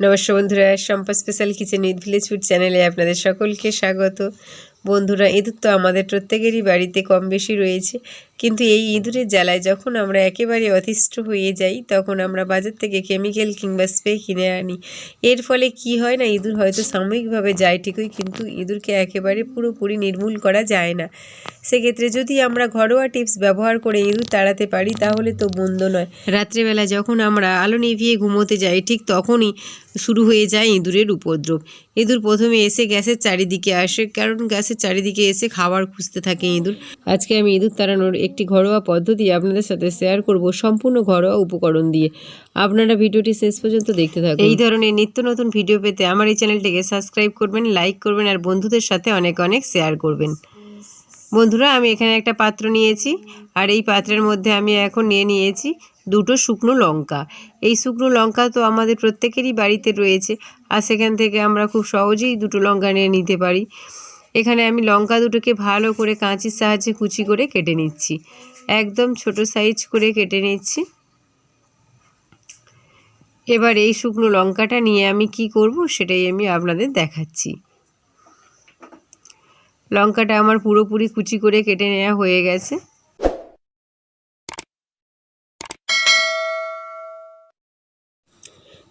নমস্কার বন্ধুরা Sampa special kitchen with village food চ্যানেলে আপনাদের সকলকে স্বাগত। বন্ধুরা এদের তো আমাদের প্রত্যেকেরই বাড়িতে কম বেশি রয়েছে। কিন্তু এই ইঁদুরের জ্বালায় যখন আমরা একেবারে অতিষ্ঠ হয়ে যাই, তখন আমরা বাজার থেকে কেমিক্যাল কিংবা স্প্রে কিনে আনি। এর ফলে কি হয় না, ইঁদুর হয়তো সাময়িকভাবে যায় ঠিকই, কিন্তু ইঁদুরকে একেবারে পুরোপুরি নির্মূল করা যায় না। সেক্ষেত্রে যদি আমরা ঘরোয়া টিপস ব্যবহার করে ইঁদুর তাড়াতে পারি, তাহলে তো বন্ধ নয়। রাত্রেবেলা যখন আমরা আলো নিভিয়ে ঘুমোতে যাই, ঠিক তখনই শুরু হয়ে যায় ইঁদুরের উপদ্রব। ইঁদুর প্রথমে এসে গ্যাসের চারিদিকে আসে, কারণ গ্যাসের চারিদিকে এসে খাবার খুঁজতে থাকে ইঁদুর। আজকে আমি ইঁদুর তাড়ানোর একটি ঘরোয়া পদ্ধতি আপনাদের সাথে শেয়ার করব সম্পূর্ণ ঘরোয়া উপকরণ দিয়ে। আপনারা ভিডিওটি শেষ পর্যন্ত দেখতে থাকুন। এই ধরনের নিত্য নতুন ভিডিও পেতে আমার এই চ্যানেলটিকে সাবস্ক্রাইব করবেন লাইক করবেন আর বন্ধুদের সাথে অনেক অনেক শেয়ার করবেন। বন্ধুরা, আমি এখানে একটা পাত্র নিয়েছি আর এই পাত্রের মধ্যে আমি এখন নিয়ে নিয়েছি দুটো শুকনো লঙ্কা। এই শুকনো লঙ্কা তো আমাদের প্রত্যেকেরই বাড়িতে রয়েছে আর সেখান থেকে আমরা খুব সহজেই দুটো লঙ্কা নিয়ে নিতে পারি। এখানে আমি লঙ্কা দুটোকে ভালো করে কাঁচির সাহায্যে কুচি করে কেটে নিচ্ছি। একদম ছোট সাইজ করে কেটে নিচ্ছি। এবার এই শুকনো লঙ্কাটা নিয়ে আমি কি করব সেটাই আমি আপনাদের দেখাচ্ছি। লঙ্কাটা আমার পুরোপুরি কুচি করে কেটে নেওয়া হয়ে গেছে।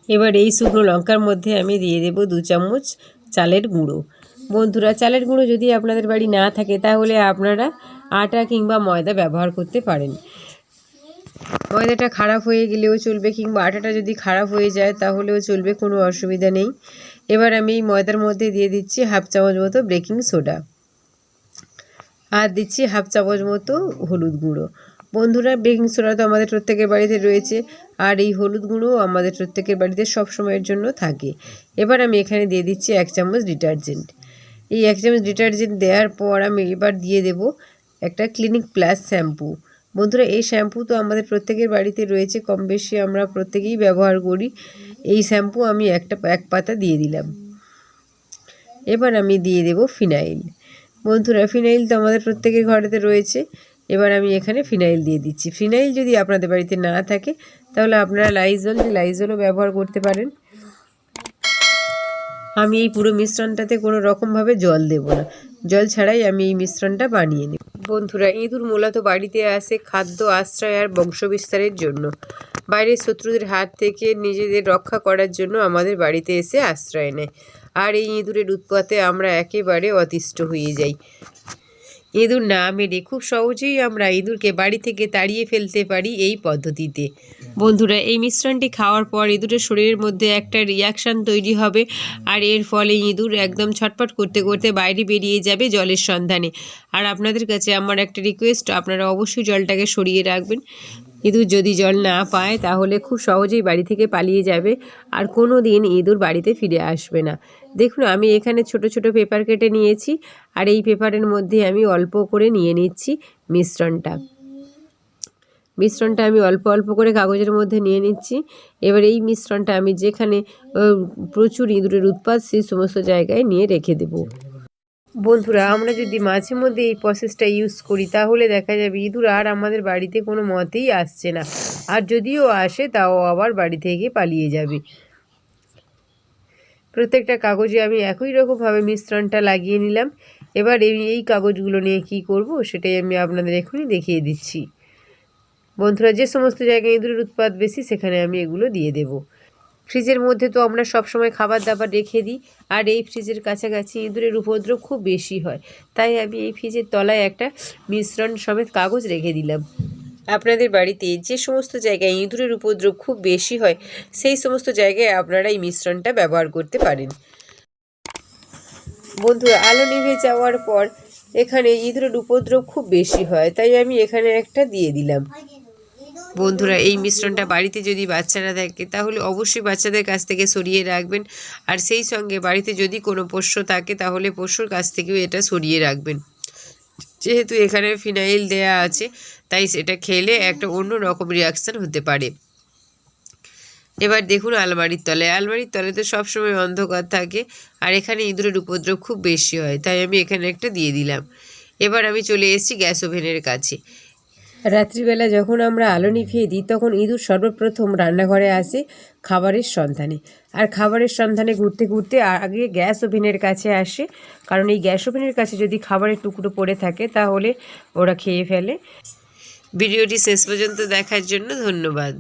এবার এই শুকনো লঙ্কার মধ্যে আমি দিয়ে দেব দু চামচ চালের গুঁড়ো। বন্ধুরা, চালের গুঁড়ো যদি আপনাদের বাড়ি না থাকে, তাহলে আপনারা আটা কিংবা ময়দা ব্যবহার করতে পারেন। ময়দাটা খারাপ হয়ে গেলেও চলবে, কিংবা আটাটা যদি খারাপ হয়ে যায়, তাহলেও চলবে, কোনো অসুবিধা নেই। এবার আমি এই ময়দার মধ্যে দিয়ে দিচ্ছি হাফ চামচ মতো বেকিং সোডা আর দিচ্ছি হাফ চামচ মতো হলুদ গুঁড়ো। বন্ধুরা, বেকিং সোডা তো আমাদের প্রত্যেকের বাড়িতে রয়েছে, আর এই হলুদ গুঁড়ো আমাদের প্রত্যেকের বাড়িতে সব সময়ের জন্য থাকে। এবার আমি এখানে দিয়ে দিচ্ছি এক চামচ ডিটারজেন্ট। এই এক চামচ ডিটারজেন্ট দেওয়ার পর আমি এবার দিয়ে দেব একটা ক্লিনিক প্লাস শ্যাম্পু বন্ধুরা, এই শ্যাম্পু তো আমাদের প্রত্যেকের বাড়িতে রয়েছে, কম বেশি আমরা প্রত্যেকেই ব্যবহার করি। এই শ্যাম্পু আমি একটা, এক পাতা দিয়ে দিলাম। এবার আমি দিয়ে দেব ফিনাইল বন্ধুরা ফিনাইল তো আমাদের প্রত্যেকের ঘরেতে রয়েছে। এবার আমি এখানে ফিনাইল দিয়ে দিচ্ছি। ফিনাইল যদি আপনাদের বাড়িতে না থাকে, তাহলে আপনারা লাইজল যে লাইজলও ব্যবহার করতে পারেন। আমি এই পুরো মিশ্রণটাতে কোনো রকমভাবে জল দেব না। জল ছাড়াই আমি এই মিশ্রণটা বানিয়ে নেব। বন্ধুরা, ইঁদুর মূলত বাড়িতে আসে খাদ্য আশ্রয় আর বংশবিস্তারের জন্য। বাইরের শত্রুদের হাত থেকে নিজেদের রক্ষা করার জন্য আমাদের বাড়িতে এসে আশ্রয় নেয়। আর এই ইঁদুরের উৎপাতে আমরা একেবারে অতিষ্ঠ হয়ে যাই। ইঁদুর না মেরে খুব সহজেই আমরা ইঁদুরকে বাড়ি থেকে তাড়িয়ে ফেলতে পারি এই পদ্ধতিতে। বন্ধুরা, এই মিশ্রণটি খাওয়ার পর ইঁদুরের শরীরের মধ্যে একটা রিয়াকশান তৈরি হবে আর এর ফলে ইঁদুর একদম ছটপট করতে করতে বাইরে বেরিয়ে যাবে জলের সন্ধানে। আর আপনাদের কাছে আমার একটা রিকোয়েস্ট আপনারা অবশ্যই জলটাকে সরিয়ে রাখবেন। ইঁদুর যদি জল না পায়, তাহলে খুব সহজেই বাড়ি থেকে পালিয়ে যাবে আর কোনো দিন ইঁদুর বাড়িতে ফিরে আসবে না। দেখুন, আমি এখানে ছোট ছোট পেপার কেটে নিয়েছি আর এই পেপারের মধ্যে আমি অল্প করে নিয়ে নিচ্ছি মিশ্রণটা। মিশ্রণটা আমি অল্প অল্প করে কাগজের মধ্যে নিয়ে নিচ্ছি। এবার এই মিশ্রণটা আমি যেখানে প্রচুর ইঁদুরের উৎপাত, সেই সমস্ত জায়গায় নিয়ে রেখে দেব। বন্ধুরা, আমরা যদি মাঝে মধ্যে এই প্রসেসটা ইউজ করি, তাহলে দেখা যাবে ইঁদুর আর আমাদের বাড়িতে কোনো মতেই আসছে না। আর যদিও আসে, তাও আবার বাড়ি থেকে পালিয়ে যাবে। প্রত্যেকটা কাগজে আমি একই রকমভাবে মিশ্রণটা লাগিয়ে নিলাম। এবার এই এই কাগজগুলো নিয়ে কি করব, সেটাই আমি আপনাদের এখনই দেখিয়ে দিচ্ছি। বন্ধুরা, যে সমস্ত জায়গায় ইঁদুরের উৎপাদ বেশি, সেখানে আমি এগুলো দিয়ে দেব। ফ্রিজের মধ্যে তো আমরা সব সময় খাবার দাবার রেখে দিই, আর এই ফ্রিজের কাছাকাছি ইঁদুরের উপদ্রব খুব বেশি হয়। তাই আমি এই ফ্রিজের তলায় একটা মিশ্রণ সমেত কাগজ রেখে দিলাম। আপনাদের বাড়িতে যে সমস্ত জায়গায় ইঁদুরের উপদ্রব খুব বেশি হয়, সেই সমস্ত জায়গায় আপনারা এই মিশ্রণটা ব্যবহার করতে পারেন। বন্ধুরা আলো নিভে যাওয়ার পর এখানে ইঁদুরের উপদ্রব খুব বেশি হয়, তাই আমি এখানে একটা দিয়ে দিলাম। বন্ধুরা, এই মিশ্রণটা বাড়িতে যদি বাচ্চারা থাকে তাহলে অবশ্যই বাচ্চাদের কাছ থেকে সরিয়ে রাখবেন। আর সেই সঙ্গে বাড়িতে যদি কোনো পোষ্য থাকে, তাহলে পোষ্যর কাছ থেকেও এটা সরিয়ে রাখবেন। যেহেতু এখানে ফিনাইল দেয়া আছে, তাই সেটা খেলে একটা অন্য রকম রিয়াকশান হতে পারে। এবার দেখুন আলমারির তলায়। আলমারির তলে তো সবসময় অন্ধকার থাকে, আর এখানে ইঁদুরের উপদ্রব খুব বেশি হয়, তাই আমি এখানে একটা দিয়ে দিলাম। এবার আমি চলে এসেছি গ্যাস ওভেনের কাছে। রাত্রিবেলা যখন আমরা আলো নিভিয়ে দিই, তখন ইঁদুর সর্বপ্রথম রান্নাঘরে আসে খাবারের সন্ধানে। আর খাবারের সন্ধানে ঘুরতে ঘুরতে আগে গ্যাস ওভেনের কাছে আসে। কারণ এই গ্যাস ওভেনের কাছে যদি খাবারের টুকরো পড়ে থাকে, তাহলে ওরা খেয়ে ফেলে। ভিডিওটি শেষ পর্যন্ত দেখার জন্য ধন্যবাদ।